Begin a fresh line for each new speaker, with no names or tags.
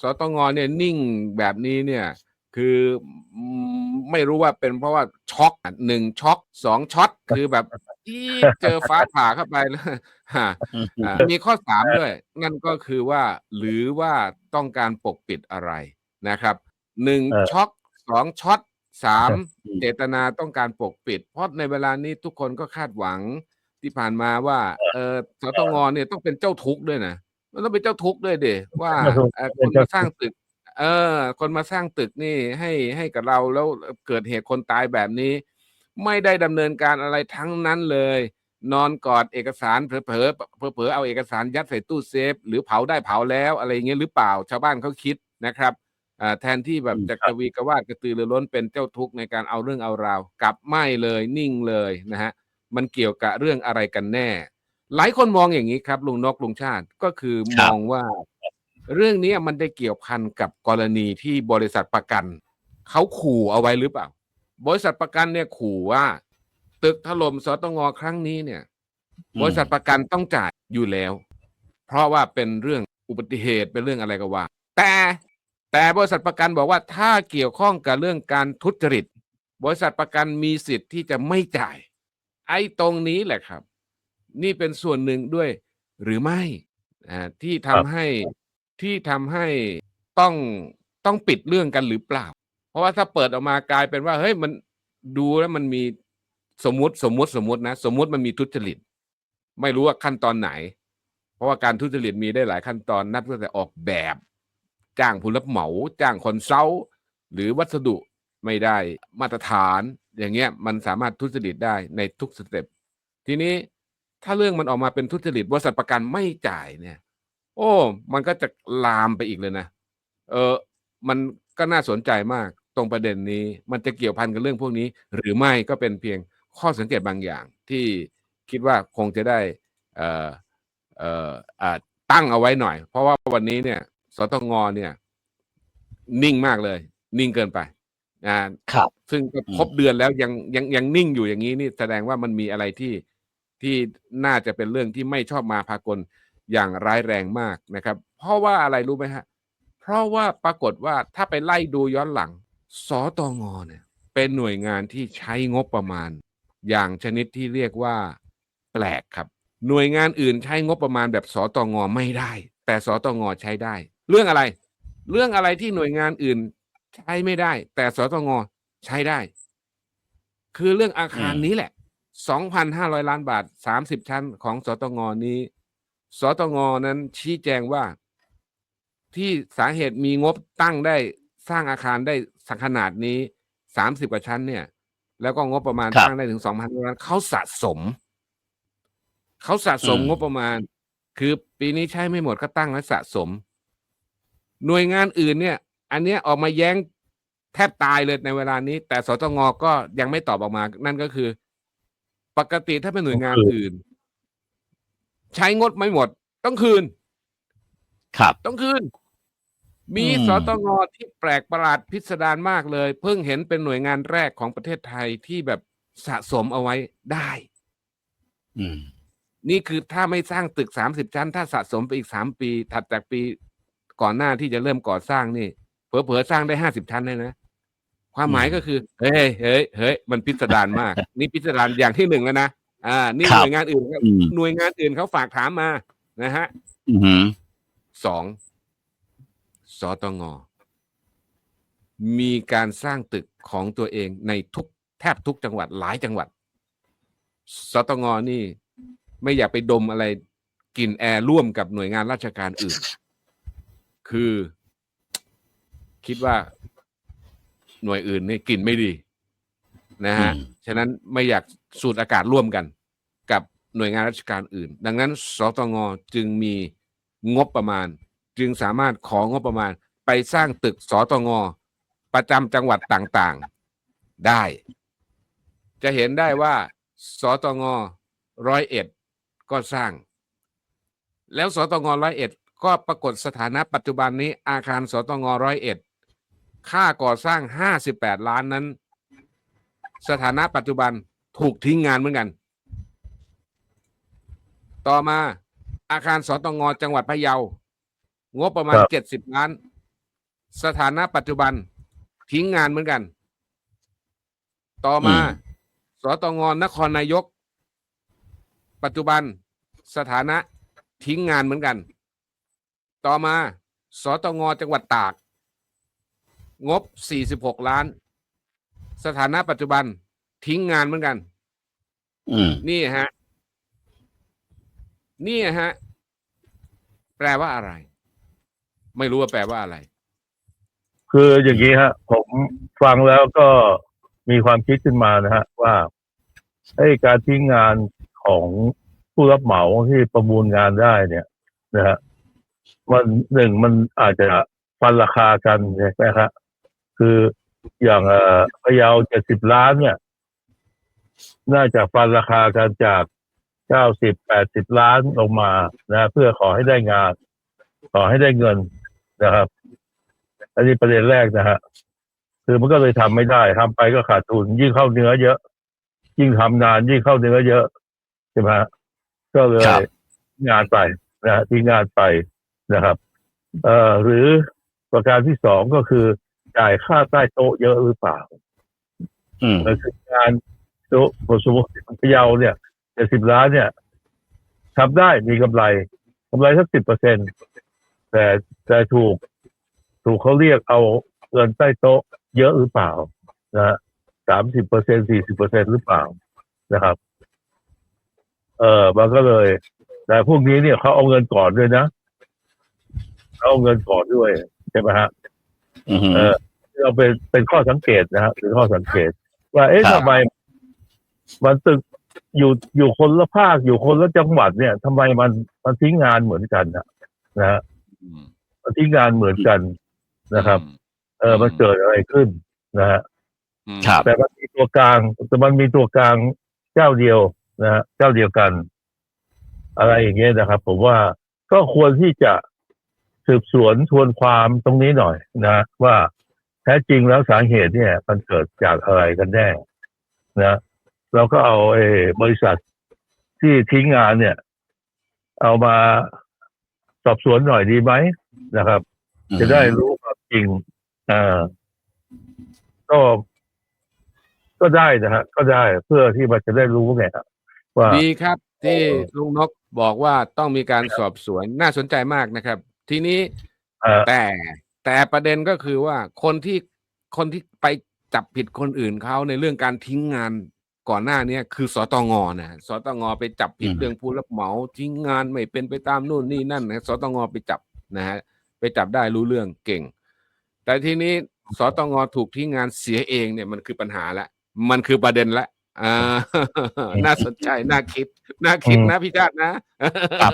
สตงเนี่ยนิ่งแบบนี้เนี่ย คืออืมไม่รู้ว่าเป็นเพราะว่าช็อกอะหนึ่งช็อกสองช็อตคือแบบอีดเจอฟ้าผ่าเข้าไปแล้วฮะอ่ามีข้อสามด้วย นั่นก็คือว่าหรือว่าต้องการปกปิดอะไรนะครับหนึ่ง
เออ
ช็อกสองช็อตสาม
อืม
เจตนาต้องการปกปิด เพราะในเวลานี้ทุกคนก็คาดหวังที่ผ่านมาว่า เออสตงเนี่ยต้องเป็นเจ้าทุกข์ด้วยนะ มันต้องเป็นเจ้าทุกข์ด้วยเดว่าเอ่อคนมาสร้างตึก เออ คนมาสร้างตึกนี่ให้ให้กับเราแล้วเกิดเหตุคนตายแบบนี้ ไม่ได้ดำเนินการอะไรทั้งนั้นเลย นอนกอดเอกสารเผลอๆเผลอๆเอาเอกสารยัดใส่ตู้เซฟ หรือเผาได้เผาแล้วอะไรอย่างเงี้ยหรือเปล่าชาวบ้านเขาคิดนะครับอ่าแทนที่แบบ
อืม
จะ
ครั
ก
บ
ระวีกระวาดกระตือรือร้นเป็นเจ้าทุกข์ในการเอาเรื่องเอาราวกลับไม่เลยนิ่งเลยนะฮะมันเกี่ยวกับเรื่องอะไรกันแน่ หลายคนมองอย่างนี้ครับ ลุงนกลุงชาติก็คือมองว่า เรื่องนี้มันได้เกี่ยวพันกับกรณีที่บริษัทประกันเขาขู่เอาไว้หรือเปล่า บริษัทประกันเนี่ยขู่ว่า ตึกถล่มสตงครั้งนี้เนี่ย บริษัทประกันต้องจ่ายอยู่แล้ว เพราะว่าเป็นเรื่องอุบัติเหตุเป็นเรื่องอะไรก็ว่า แต่แต่บริษัทประกันบอกว่าถ้าเกี่ยวข้องกับเรื่องการทุจริต บริษัทประกันมีสิทธิ์ที่จะไม่จ่าย ไอ้ตรงนี้แหละครับ นี่เป็นส่วนหนึ่งด้วยหรือไม่อ่าที่ทำ
ครับ
ให้ที่ทำให้ต้องต้องปิดเรื่องกันหรือเปล่า เพราะว่าถ้าเปิดออกมากลายเป็นว่าเฮ้ยมันดูแล้วมันมีสมมติสมมติสมมตินะ สมมติมันมีทุจริต ไม่รู้ว่าขั้นตอนไหน เพราะว่าการทุจริตมีได้หลายขั้นตอนนับตั้งแต่ออกแบบ จ้างผู้รับเหมา จ้างคอนซัลท์หรือวัสดุไม่ได้มาตรฐาน อย่างเงี้ยมันสามารถทุจริตได้ในทุกสเต็ปทีนี้ ถ้าเรื่องมันออกมาเป็นทุจริตบริษัทประกันไม่จ่ายเนี่ย โอ้ มันก็จะลามไปอีกเลยนะ เออ มันก็น่าสนใจมากตรงประเด็นนี้ มันจะเกี่ยวพันกับเรื่องพวกนี้ หรือไม่ก็เป็นเพียงข้อสังเกตบางอย่าง ที่คิดว่าคงจะได้เอ่อเอ่ออ่าตั้งเอาไว้หน่อย เพราะว่าวันนี้เนี่ย สตงเนี่ย นิ่งมากเลย นิ่งเกินไปนะ
ครับ
ซึ่งก็
อืม
ครบเดือนแล้วยังยังยังนิ่งอยู่อย่างนี้นี่แสดงว่ามันมีอะไรที่ ที่น่าจะเป็นเรื่องที่ไม่ชอบมาพากลอย่างร้ายแรงมากนะครับ เพราะว่าอะไรรู้ไหมฮะ เพราะว่าปรากฏว่าถ้าไปไล่ดูย้อนหลังสตงเนี่ยเป็นหน่วยงานที่ใช้งบประมาณ อย่างชนิดที่เรียกว่า แปลกครับ หน่วยงานอื่นใช้งบประมาณแบบสตงไม่ได้ แต่สตงใช้ได้ เรื่องอะไร เรื่องอะไรที่หน่วยงานอื่นใช้ไม่ได้ แต่สตงใช้ได้ คือเรื่องอาคาร
อืม
นี้แหละ 2,500 ล้านบาท 30 ชั้นของสตงนี้ สตงนั้นชี้แจงว่า ที่สาเหตุมีงบตั้งได้สร้างอาคารได้สักขนาดนี้ 30 กว่าชั้นเนี่ย แล้วก็งบประมาณ
ครับ
ตั้งได้ถึง 2,000 ล้านเขาสะสม เขาสะสม
อืม
งบประมาณ คือปีนี้ใช้ไม่หมดก็ตั้งและสะสม หน่วยงานอื่นเนี่ย อันเนี้ยออกมาแย้งแทบตายเลยในเวลานี้ แต่สตงก็ยังไม่ตอบออกมา นั่นก็คือ ปกติถ้าเป็นหน่วยงาน
ต้องคืน
อื่น ใช้งดไม่หมด ต้องคืน
ครับ
ต้องคืน มี
อืม
สตงที่แปลกประหลาดพิสดารมากเลย เพิ่งเห็นเป็นหน่วยงานแรกของประเทศไทยที่แบบสะสมเอาไว้ได้
อืม
นี่คือถ้าไม่สร้างตึกสามสิบชั้น ถ้าสะสมไปอีกสามปี ถัดจากปีก่อนหน้าที่จะเริ่มก่อสร้างนี่เผลอๆสร้างได้ห้าสิบชั้นเลยนะ ความหมาย
อืม
ก็คือเฮ้ยเฮ้ยเฮ้ยมันพิสดารมาก นี่พิสดารอย่างที่หนึ่งแล้วนะอ่า นี่
ครั
ห
บ
น่วยงานอื่นเขา
อืม
หน่วยงานอื่นเขาฝากถามมานะฮะ
อือหือ
สองสตงมีการสร้างตึกของตัวเองในทุกแทบทุกจังหวัดหลายจังหวัด สตงนี่ ไม่อยากไปดมอะไรกลิ่นแอร์ร่วมกับหน่วยงานราชการอื่น คือ คิดว่า หน่วยอื่นนี่กลิ่นไม่ดีนะฮะ
อืม
ฉะนั้นไม่อยากสูดอากาศร่วมกัน กับหน่วยงานราชการอื่น ดังนั้นสตงจึงมีงบประมาณ จึงสามารถของงบประมาณไปสร้างตึกสตงประจำจังหวัดต่างๆได้ จะเห็นได้ว่าสตงร้อยเอ็ดก็สร้าง แล้วสตงร้อยเอ็ดก็ปรากฏสถานะปัจจุบันนี้อาคารสตงร้อยเอ็ด ค่าก่อสร้างห้าสิบแปดล้านนั้น สถานะปัจจุบันถูกทิ้งงานเหมือนกัน ต่อมาอาคารสตงจังหวัดพะเยา งบประมาณ
ครับ
เจ็ดสิบล้าน สถานะปัจจุบันทิ้งงานเหมือนกัน ต่อมา
อืม
สตงนครนายก ปัจจุบันสถานะทิ้งงานเหมือนกัน ต่อมาสตงจังหวัดตาก งบ 46 ล้าน สถานะปัจจุบันทิ้งงานเหมือนกัน
อืม
นี่ฮะ นี่ฮะ แปลว่าอะไร ไม่รู้ว่าแปลว่าอะไร
คืออย่างนี้ฮะ ผมฟังแล้วก็มีความคิดขึ้นมานะฮะ ว่าไอ้การทิ้งงานของผู้รับเหมาที่ประมูลงานได้เนี่ยนะฮะมันหนึ่งมันอาจจะฟันราคากันใช่ไหมครับ คืออย่างเอ่อพะเยาเจ็ดสิบล้านเนี่ย น่าจะฟันราคากันจากเก้าสิบแปดสิบล้านลงมานะเพื่อขอให้ได้งาน ขอให้ได้เงินนะครับ อันนี้ประเด็นแรกนะฮะคือมันก็เลยทำไม่ได้ทำไปก็ขาดทุน ยิ่งเข้าเนื้อเยอะ ยิ่งทำนานยิ่งเข้าเนื้อเยอะใช่ไหมฮะก็เลย
ครับ
งานไปนะฮะที่งานไปนะครับ เอ่อหรือประการที่สองก็คือ จ่ายค่าใต้โต๊ะเยอะหรือเปล่า
อืม
เออคืองานโต๊ะสมมติพะเยาเนี่ยเจ็ดสิบล้านเนี่ยทำได้มีกำไรกำไรสักสิบเปอร์เซ็นแต่แต่ถูก ถูกเขาเรียกเอาเงินใต้โต๊ะเยอะหรือเปล่านะฮะสามสิบเปอร์เซ็นสี่สิบเปอร์เซ็นหรือเปล่านะครับ เออมันก็เลย แต่พวกนี้เนี่ยเขาเอาเงินก่อนด้วยนะเขาเอาเงินก่อนด้วยใช่ไหมฮะ
อืม
เออเราเป็นเป็นข้อสังเกตนะฮะเป็นข้อสังเกต ว่าเอ๊ะ
ครับ
ทำไม มันตึกอยู่อยู่คนละภาคอยู่คนละจังหวัดเนี่ยทำไมมันมันทิ้งงานเหมือนกันนะนะฮะ
อืม
มันทิ้งงานเหมือนกันนะครับ
อืม
เออมันเกิดอะไรขึ้นนะฮะ
อืม
ครับ
แต่มันมีตัวกลางแต่มันมีตัวกลางเจ้าเดียวนะฮะเจ้าเดียวกัน อะไรอย่างเงี้ยนะครับ ผมว่าก็ควรที่จะ สืบสวนทวนความตรงนี้หน่อยนะ ว่าแท้จริงแล้วสาเหตุเนี่ย มันเกิดจากอะไรกันแน่นะเราก็เอาเออบริษัทที่ทิ้งงานเนี่ย เอามาสอบสวนหน่อยดีไหมนะครับ จะได้รู้ความจริงอ่าก็ก็ได้นะฮะก็ได้เพื่อที่มันจะได้รู้ไงครับว่า
ดีครับที่
เออ
ลุงนกบอกว่าต้องมีการสอบสวนน่าสนใจมากนะครับ ทีนี้
เอ่อ
แต่แต่ประเด็นก็คือว่าคนที่คนที่ไปจับผิดคนอื่นเขาในเรื่องการทิ้งงานก่อนหน้าเนี้ยคือสตงนะสตงไปจับผิด
อืม
เรื่องผู้รับเหมาทิ้งงานไม่เป็นไปตามนู่นนี่นั่นนะสตงไปจับนะฮะไปจับได้รู้เรื่องเก่ง แต่ทีนี้สตงถูกทิ้งงานเสียเองเนี่ยมันคือปัญหาละมันคือประเด็นละอ่าน่าสนใจน่าคิด น่าคิดนะพี่ชาตินะ
ครับ